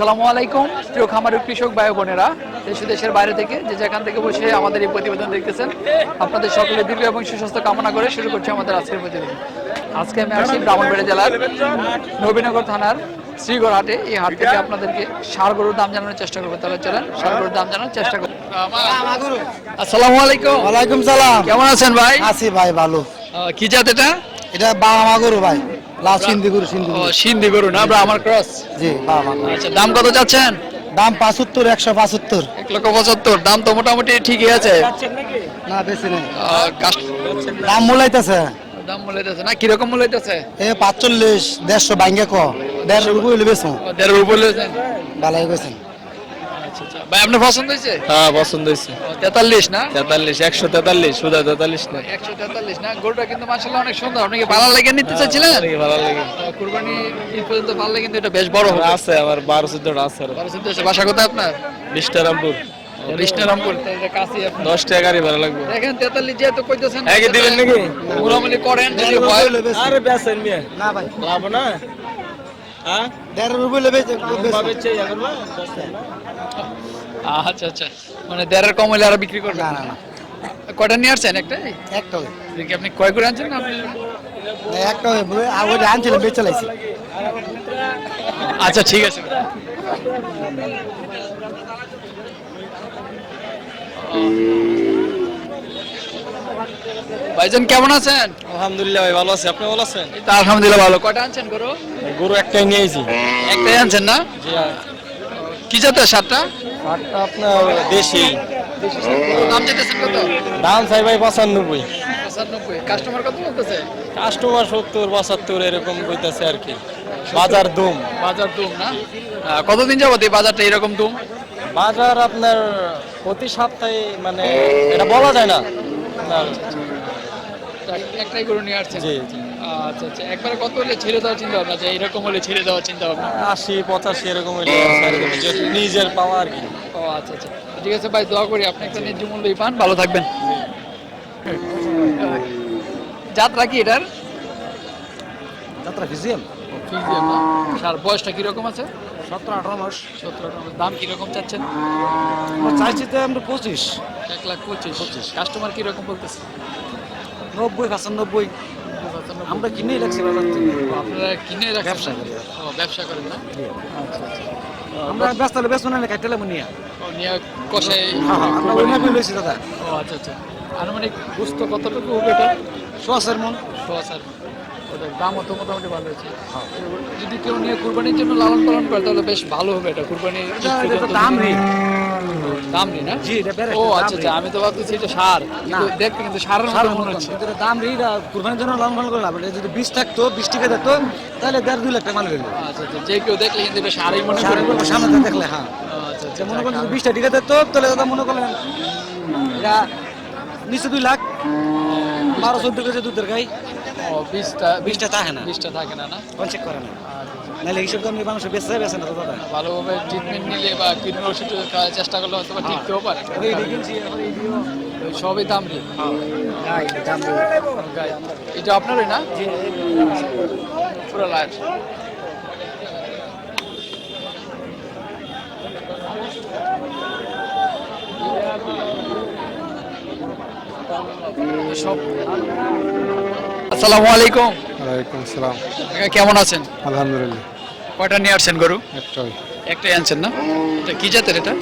আসসালামু আলাইকুম। প্রিয় খামার কৃষক ভাই বোনেরা দেশ দেশের বাইরে থেকে যে যেখান থেকে বসে আমাদের এই প্রতিবেদন দেখতেছেন আপনাদের সকলে দীর্ঘ এবং সুস্বাস্থ্য কামনা করে শুরু করছি আমাদের আজকের প্রতিবেদন। আজকে আমি আসছি ব্রাহ্মণবাড়ি জেলার নবীনগর থানার শ্রীগড় হাটে এই হাট থেকে আপনাদেরকে সার গরুর দাম জানানোর চেষ্টা করব। তাহলে চলেন সার গরুর দাম জানানোর চেষ্টা করব। আসসালামু আলাইকুম। ওয়ালাইকুম সালাম। কেমন আছেন ভাই? আছি ভাই ভালো। কি জাত এটা? এটা বাবা মা গরু ভাই। লাল সিন্ধি গরু সিন্ধি ও, সিন্ধি গরু না? আমার ক্রস জি বাবা আচ্ছা দাম কত চাচ্ছেন? দাম পাঁচাত্তর একশো পাঁচাত্তর। এক লক্ষ পঁচাত্তর। দাম তো মোটামুটি ঠিকই আছে। না বেশি নেই। দাম মূলাইতেছে। দাম মূল্যাইতেছে না? কীরকম মূল্যাইতেছে এ পাঁচচল্লিশ দেড়শো বাইঙ্গে ক। দেড়শো রুপি হইলে বেশো দেড় উপর গেছেন আচ্ছা আচ্ছা। ভাই আপনার পছন্দ হয়েছে? হ্যাঁ পছন্দ হয়েছে। তেতাল্লিশ না? তেতাল্লিশ একশো তেতাল্লিশ সুদা তেতাল্লিশ না। একশো তেতাল্লিশ না? গরুটা কিন্তু মাসাল্লাহ অনেক সুন্দর। আপনি কি ভালো লেগে নিতে চাচ্ছিলেন? ভালো লাগে। কুরবানি ঈদ পর্যন্ত ভালো লাগে কিন্তু এটা বেশ বড় হবে। আছে আমার বারো চোদ্দটা আছে বারো চোদ্দ আছে। বাসা কোথায় আপনার? বিশটা রামপুর। কৃষ্ণরামপুর কাছে গাড়ি ভাড়া লাগবে। দেখেন তেতাল্লিশ যেহেতু কইতেছেন হ্যাঁ, দিবেন নাকি? করেন যদি হয় আরে বেসেন না ভাই। লাভ না। আচ্ছা আচ্ছা। মানে দেড়ের কম হলে আরও বিক্রি করবেন? না কয়টা নিয়ে আসছেন একটাই। দেখি আপনি কয় করে আনছেন আপনি? একটা আনছিলাম বেচে লাইছি। আচ্ছা ঠিক আছে। ভাইজান কেমন আছেন? আলহামদুলিল্লাহ ভাই ভালো আছে। আপনি ভালো আছেন? তো আলহামদুলিল্লাহ ভালো। কয়টা আনছেন গরু? গরু একটাই নিয়েছি একটাই আনছেন না? জি কি জাতের সাতটা আপনার দেশি। দাম যেতেছেন কত? দাম চাই ভাই পঁচানব্বই। পঁচানব্বই। কাস্টমার কত বলতেছে? কাস্টমার সত্তর পঁচাত্তর এরকম কইতাছে আর কি। বাজার দুম। বাজার দুম না? কতদিন যাবত এই বাজারটা এরকম দুম? বাজার আপনার প্রতি সপ্তাহে মানে এটা বলা যায় না। একটাই গরু নিয়ে আসছেন? জি। জি আচ্ছা আচ্ছা। একবারে কত হলে ছেড়ে দেওয়ার চিন্তা ভাবনা যে এরকম হলে ছেড়ে দেওয়ার চিন্তা ভাবনা আশি পঁচাশি এরকম যে নিজের পাওয়া আর কি। ও আচ্ছা আচ্ছা। ঠিক আছে ভাই দোয়া করি আপনি একটা ন্যায্য মূল্যই পান। ভালো থাকবেন। যাত্রা কি এটার? যাত্রা ফিজিয়াম ফিজিয়াম না। বয়সটা কীরকম আছে? সতেরো আঠারো মাস। সতেরো আঠারো। দাম কীরকম চাচ্ছেন? চাইছি তো আমরা পঁচিশ। এক লাখ পঁচিশ। কাস্টমার কীরকম বলতেছে? নব্বই পঁচানব্বই। আমরা কিনেই রাখছি বাজার থেকে। আপনারা কিনে রাখেন ব্যবসা করি। ও ব্যবসা করেন না? আচ্ছা আচ্ছা আমরা ব্যস্ত হলে ব্যস্ত না কাটলে নিয়ে। নিয়ে কষাই আমরা ওই লইছি দাদা। ও আচ্ছা আচ্ছা। আনুমানিক মানে কতটুকু হবে এটা? সোয়াশের মন। সোয়া স্যার ওটার দামও তো মোটামুটি ভালো হয়েছে যদি কেউ নিয়ে কুরবানির জন্য লালন পালন করে তাহলে বেশ ভালো হবে এটা। কুরবানির দাম নেই। দাম নেই না? জি, এটা ও আচ্ছা আচ্ছা আমি তো ভাবতেছি এটা সার। কিন্তু দেখতে কিন্তু সারের মতো মনে হচ্ছে। এটা দাম নেই এটা কুরবানির জন্য লালন পালন করে লাভ। যদি বিশ থাকতো বিশ টাকা দিত তাহলে দেড় দুই লাখ টাকা মাল হইল। আচ্ছা আচ্ছা যে কেউ দেখলে কিন্তু এটা সারই মনে করে সামনে দেখলে হ্যাঁ। আচ্ছা আচ্ছা মনে করেন যদি বিশটা টিকা দিত তাহলে দাদা মনে করলেন এটা নিচে দুই লাখ বারো চোদ্দ কেজি দুধের গাই। ও বিশটা বিশটা থাকে না। বিশটা থাকে না না? করে না। নাহলে হিসাব দাম মানুষ বেঁচে বেছে না তো দাদা ভালোভাবে ট্রিটমেন্ট নিলে বা কিডনি ওষুধ চেষ্টা করলে হয়তো বা ঠিকতেও পারে। সবই দাম রে। গায়ে। এটা আপনারই না? পুরো লাইট সব আসসালামু আলাইকুম। ওয়ালাইকুম সালাম কাকা কেমন আছেন? আলহামদুলিল্লাহ। কয়টা নিয়ে আসছেন গরু? একটাই। একটাই আনছেন না? এটা কি জাতের এটা?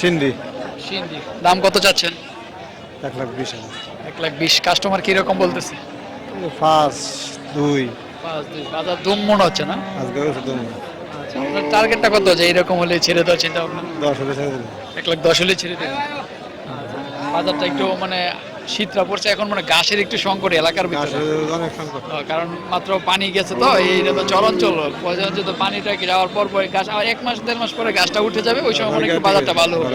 সিন্ধি। সিন্ধি। দাম কত চাচ্ছেন? এক লাখ বিশ এক লাখ বিশ। কাস্টমার কীরকম বলতেছে? পাঁচ দুই। পাঁচ দুই। বাজার দুম মনে হচ্ছে না? আজকে আচ্ছা আপনার টার্গেটটা কত যে এরকম হলে ছেড়ে দেওয়ার চিন্তা ভাবনা? দশ হলে ছেড়ে দিন এক লাখ দশ হলে ছেড়ে দেবেন। বাজারটা একটু মানে শীতটা পড়ছে এখন মানে গাছের একটু সংকট এলাকার ভিতরে। কারণ মাত্র পানি গেছে তো এইটা তো চলঞ্চল তো পানিটা কি যাওয়ার পর পরে গাছ আর এক মাস দেড় মাস পরে গাছটা উঠে যাবে ওই সময় একটু বাজারটা ভালো হবে।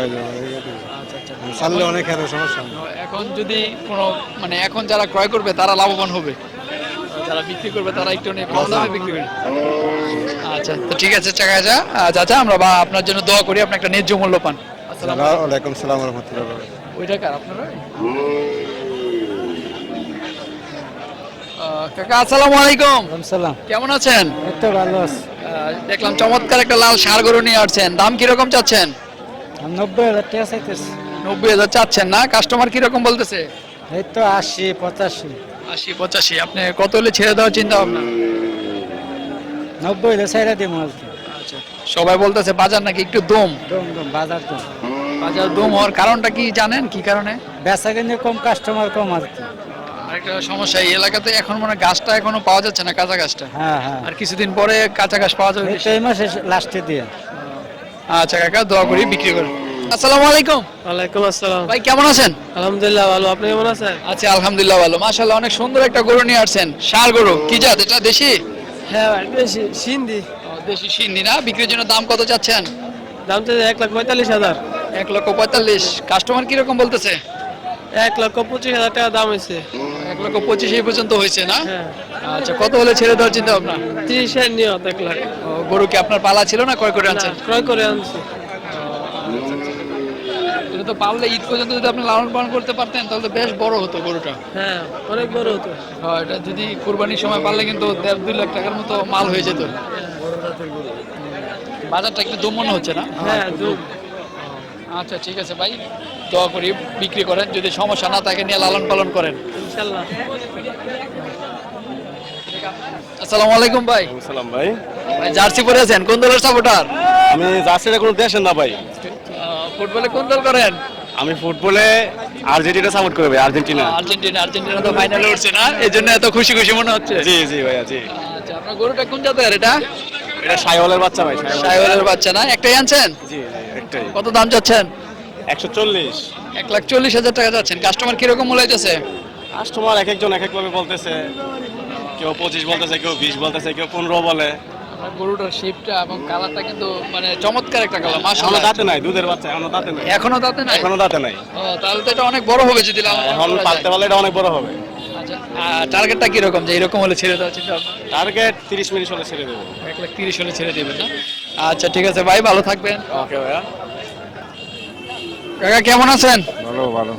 আচ্ছা আচ্ছা ছাড়লে অনেক সমস্যা এখন যদি কোনো মানে এখন যারা ক্রয় করবে তারা লাভবান হবে। যারা বিক্রি করবে তারা একটু অনেক কম দামে বিক্রি করবে। আচ্ছা তো ঠিক আছে চাকা যা। চাচা আমরা বা আপনার জন্য দোয়া করি আপনি একটা ন্যায্য মূল্য পান। আসসালাম ওয়ালাইকুম সালাম রহমতুল্লাহ। ওইটা কার আপনারা? কাকা আসসালামু আলাইকুম। সালাম। কেমন আছেন? একটা ভালো আছে। দেখলাম চমৎকার একটা লাল ষাড় গরু নিয়ে আসছেন। দাম কীরকম চাচ্ছেন? নব্বই হাজার টাকা চাইতেছে। নব্বই হাজার চাচ্ছেন না? কাস্টমার কীরকম বলতেছে? এই তো আশি পঁচাশি। আশি পঁচাশি। আপনি কত হলে ছেড়ে দেওয়ার চিন্তা ভাবনা? নব্বই হলে দিব মাল আচ্ছা। সবাই বলতেছে বাজার নাকি একটু দম? দম দম বাজার দম। বাজার দম হওয়ার কারণটা কি জানেন? কি কারণে? বেচা কিনে কম কাস্টমার কম আর কি। আরেকটা সমস্যা এই এলাকাতে এখন মানে গাছটা এখনও পাওয়া যাচ্ছে না কাঁচা গাছটা? হ্যাঁ হ্যাঁ। আর কিছুদিন পরে কাঁচা গাছ পাওয়া যাবে এই মাসে লাস্টে দিয়ে। আচ্ছা কাকা দোয়া করি বিক্রি করেন আসসালামু আলাইকুম। ওয়ালাইকুম আসসালাম। ভাই কেমন আছেন? আলহামদুলিল্লাহ ভালো। আপনি কেমন আছেন? আচ্ছা আলহামদুলিল্লাহ ভালো। মাশাআল্লাহ অনেক সুন্দর একটা গরু নিয়ে আসছেন। ষাড় গরু কি জাত? এটা দেশি? হ্যাঁ বেশি সিন্ধি। দেশি সিন্ধি না? বিক্রির জন্য দাম কত চাচ্ছেন? দাম তো এক লাখ পঁয়তাল্লিশ হাজার। এক লক্ষ পঁয়তাল্লিশ। কাস্টমার কীরকম বলতেছে? এক লক্ষ পঁচিশ হাজার টাকা দাম হয়েছে। এক লক্ষ পঁচিশ এই পর্যন্ত হয়েছে না? হ্যাঁ। আচ্ছা কত হলে ছেড়ে দেওয়ার চিন্তা ভাবনা? তিরিশের নিয়ত এক লাখ। গরু কি আপনার পালা ছিল না ক্রয় করে আনছেন? ক্রয় করে আনছি। এটা তো পারলে ঈদ পর্যন্ত যদি আপনি লালন পালন করতে পারতেন তাহলে তো বেশ বড় হতো গরুটা। হ্যাঁ অনেক বড় হতো। হ্যাঁ, এটা যদি কুরবানির সময় পারলে কিন্তু দেড় দুই লাখ টাকার মতো মাল হয়ে যেত। বাজারটা একটু দম হচ্ছে না? হ্যাঁ আচ্ছা ঠিক আছে ভাই। দোয়া করি বিক্রি করেন যদি সমস্যা না থাকে নিয়ে লালন পালন করেন। ইনশাল্লাহ। আসসালামু আলাইকুম ভাই। সালাম ভাই। ভাই জার্সি পরে আছেন কোন দলের সাপোর্টার? আমি জার্সিটা কোনো দেশের না ভাই। ফুটবলে কোন দল করেন? আমি ফুটবলে আর্জেন্টিনা সাপোর্ট করে ভাই আর্জেন্টিনা। আর্জেন্টিনা আর্জেন্টিনা তো ফাইনালে উঠছে না এই জন্য এত খুশি খুশি মনে হচ্ছে। জি জি ভাইয়া জি। আচ্ছা আপনার গরুটা কোন জাতের এটা? এটা সাইওয়ালের বাচ্চা ভাই সাইওয়ালের বাচ্চা না একটাই আনছেন? জি। জি একটাই। কত দাম চাচ্ছেন? একশো চল্লিশ। এক লাখ চল্লিশ হাজার টাকা যাচ্ছেন। কাস্টমার কীরকম মূল্য হইতেছে? কাস্টমার এক একজন এক একভাবে বলতেছে। কেউ পঁচিশ বলতেছে কেউ বিশ বলতেছে কেউ পনেরো বলে। গরুটার শেপটা এবং কালারটা কিন্তু মানে চমৎকার একটা কালার মাশাআল্লাহ। দাঁতে নাই দুধের বাচ্চা এখনও দাঁতে নাই। এখনও তাতে নাই? এখনও দাঁতে নাই। ও, তাহলে তো এটা অনেক বড় হবে যদি এখন পালতে পারলে এটা অনেক বড় হবে। আচ্ছা টার্গেটটা কীরকম? যে এরকম হলে ছেড়ে দেওয়া চিন্তা টার্গেট তিরিশ মিনিট হলে ছেড়ে দেবো। এক লাখ তিরিশ হলে ছেড়ে দেবেন না? আচ্ছা ঠিক আছে ভাই ভালো থাকবেন। ওকে ভাইয়া। কাকা কেমন আছেন? ভালো ভালো।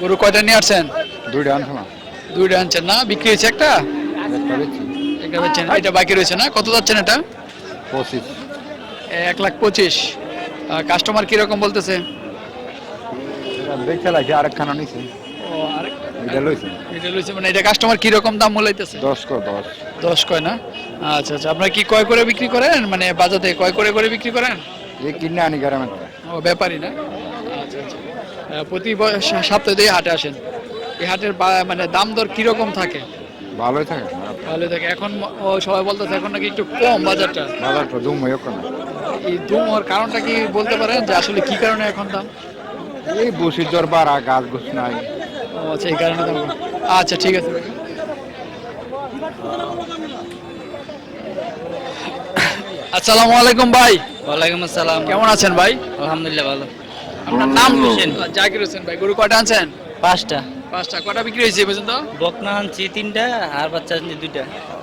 গরু কয়টা নিয়ে আসছেন? দুইটা আনছো না। দুইটা আনছেন না? বিক্রি হয়েছে একটা? একটা বেচছেন। এটা বাকি রয়েছে না? কত যাচ্ছেন এটা? পঁচিশ। এক লাখ পঁচিশ। কাস্টমার কীরকম বলতেছে? এটা দেখে লাগছে আরেকখানা নিছি। ও আরেক এটা লইছি। এটা লইছে মানে এটা কাস্টমার কীরকম দাম মূলাইতেছে? দশ কো দশ। দশ কয় না? আচ্ছা আচ্ছা আপনারা কি কয় করে বিক্রি করেন? মানে বাজারে কয় করে করে বিক্রি করেন? এই কিনে আনি গ্রামে ও ব্যাপারী না? আচ্ছা আচ্ছা। প্রতি সপ্তাহে হাটে আসেন। এই হাটের মানে দাম দর কীরকম থাকে? ভালোই থাকে ভালো থাকে। এখন সবাই বলতেছে এখন নাকি একটু কম বাজারটা। বাজারটা দুম হয়ে না এই দুম হওয়ার কারণটা কি বলতে পারেন? যে আসলে কি কারণে এখন দাম? এই বসির জ্বর বাড়া গাছ গুছ নাই। ও আচ্ছা এই কারণে আচ্ছা ঠিক আছে। আসসালামু আলাইকুম ভাই। ওয়ালাইকুম আসসালাম। কেমন আছেন ভাই? আলহামদুলিল্লাহ ভালো। আপনার নাম হোসেন জাকির হোসেন ভাই গরু কয়টা আনছেন? পাঁচটা। পাঁচটা। কয়টা বিক্রি হয়েছে পর্যন্ত? বকনা আনছি তিনটা আর বাচ্চা আনছি দুইটা।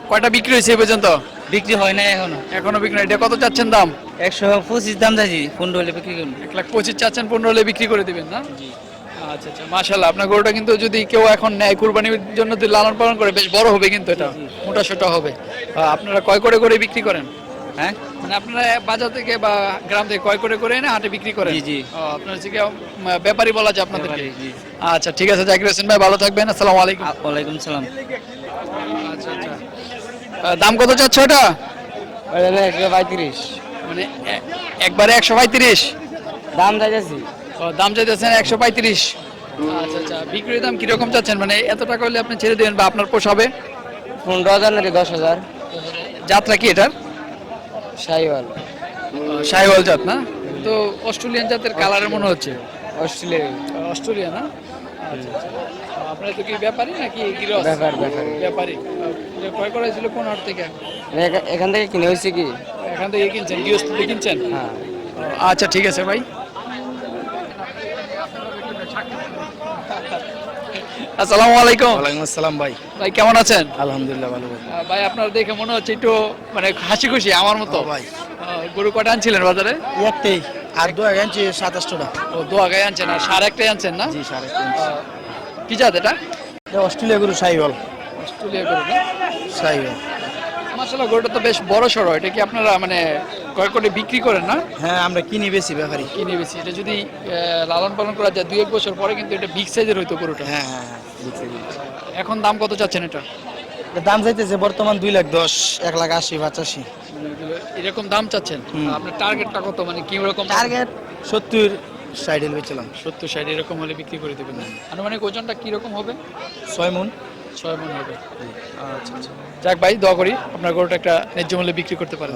কয়টা বিক্রি হয়েছে পর্যন্ত? বিক্রি হয় না এখনও। এখনও বিক্রি। এটা কত চাচ্ছেন দাম? একশো পঁচিশ দাম চাইছি পনেরো হলে বিক্রি করুন। এক লাখ পঁচিশ চাচ্ছেন পনেরো হলে বিক্রি করে দিবেন না? আচ্ছা আচ্ছা মাশাল্লাহ আপনার গরুটা কিন্তু যদি কেউ এখন নেয় কুরবানির জন্য যদি লালন পালন করে বেশ বড় হবে কিন্তু এটা মোটা সোটা হবে। আপনারা কয় করে করে বিক্রি করেন? হ্যাঁ? মানে আপনারা বাজার থেকে বা গ্রাম থেকে কয় করে করে এনে হাটে বিক্রি করেন? জি, জি। আপনার হচ্ছে কি, ব্যাপারী বলা যায় আপনাদের জি। আচ্ছা ঠিক আছে জাকির হোসেন ভাই ভালো থাকবেন আসসালামু আলাইকুম। ওয়ালাইকুম সালাম। আচ্ছা আচ্ছা। দাম কত চাচ্ছ ওটা? একশো পঁয়ত্রিশ। মানে একবারে একশো পঁয়ত্রিশ? দাম চাইছি দাম চাইতেছেন একশো পঁয়ত্রিশ। আচ্ছা আচ্ছা বিক্রির দাম কীরকম চাচ্ছেন? মানে এত টাকা হলে আপনি ছেড়ে দেবেন বা আপনার পোষাবে পনেরো হাজার নাকি দশ হাজার। যাত্রা কি এটার? সাইওয়াল সাইওয়াল জাত না? তো অস্ট্রেলিয়ান জাতের কালারের মনে হচ্ছে। অস্ট্রেলিয়া অস্ট্রেলিয়া না? আচ্ছা আচ্ছা। আপনার তো কি ব্যাপারী নাকি? ব্যাপার, ব্যাপারী। ব্যাপারী। ক্রয় করা কোন হাট থেকে? এখান থেকে কিনে হয়েছে কি? এখান থেকে কিনছেন গৃহস্থ কিনছেন? হ্যাঁ। আচ্ছা ঠিক আছে ভাই। আসসালামু আলাইকুম। ওয়ালাইকুম আসসালাম ভাই। ভাই কেমন আছেন? আলহামদুলিল্লাহ ভালো ভাই ভাই আপনার দেখে মনে হচ্ছে একটু মানে হাসি খুশি আমার মতো। ভাই। আহ, গরু কটা আনছিলেন বাজারে? একটাই। আর দু এক আনছি সাতাশটা ও দু আগে আনছেন আর একটাই আনছেন না? জি সাড়ে আহ, কি জাত এটা? অস্ট্রেলিয়া গরু সাইবল অস্ট্রেলিয়া গরু না? সাইওয়াল। মাসাল্লাহ গরুটা তো বেশ বড় সড়ো এটা কি আপনারা মানে ক্রয় করে বিক্রি করেন না? হ্যাঁ আমরা কিনি বেশি ব্যাপারী। কিনে বেশি এটা যদি লালন পালন করা যায় দুই এক বছর পরে কিন্তু এটা বিগ সাইজের হইতো গরুটা। হ্যাঁ হ্যাঁ হ্যাঁ এখন দাম কত চাচ্ছেন এটা? দাম চাইতেছে বর্তমান দুই লাখ দশ এক লাখ আশি পঁচাশি। এরকম দাম চাচ্ছেন? আপনার টার্গেটটা কত? মানে কি রকম টার্গেট সত্তর সাইডেল বেচলাম সত্তর ষাট এরকম হলে বিক্রি করে দেবেন। আনুমানিক ওজনটা কীরকম হবে? ছয় মন। ছয় মন হবে। আচ্ছা আচ্ছা। যাক ভাই দোয়া করি আপনার গরুটা একটা ন্যায্য মূল্যে বিক্রি করতে পারেন।